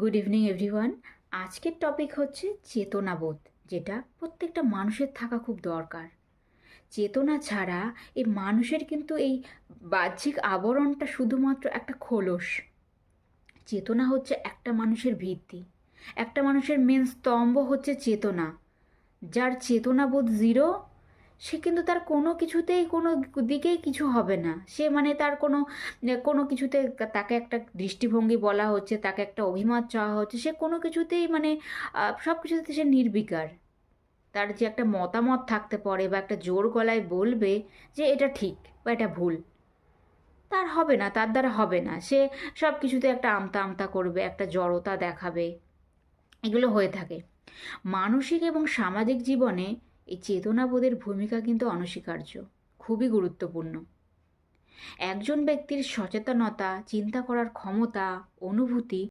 Good evening everyone আজকের topic হচ্ছে চেতনাবোধ, যেটা প্রত্যেকটা মানুষের থাকা খুব দরকার। চেতনা ছাড়া এই মানুষের কিন্তু এই বাহ্যিক আবরণটা শুধুমাত্র একটা খোলস। চেতনা হচ্ছে একটা মানুষের ভিত্তি। একটা মানুষের মেন স্তম্ভ হচ্ছে চেতনা। যার চেতনাবোধ জিরো সে কিন্তু তার কোনো কিছুতেই, কোনো দিকেই কিছু হবে না। সে মানে তার কোনো কোনো কিছুতে তাকে একটা দৃষ্টিভঙ্গি বলা হচ্ছে, তাকে একটা অভিমত চাওয়া হচ্ছে, সে কোনো কিছুতেই মানে সব কিছুতে সে নির্বিকার। তার যে একটা মতামত থাকতে পারে বা একটা জোর গলায় বলবে যে এটা ঠিক বা এটা ভুল, তার হবে না, তার দ্বারা হবে না। সে সব কিছুতে একটা আমতা আমতা করবে, একটা জড়তা দেখাবে, এগুলো হয়ে থাকে। মানসিক এবং সামাজিক জীবনে এই চেতনাবোধের ভূমিকা কিন্তু অনস্বীকার্য খুবই গুরুত্বপূর্ণ। একজন ব্যক্তির সচেতনতা চিন্তা করার ক্ষমতা অনুভূতি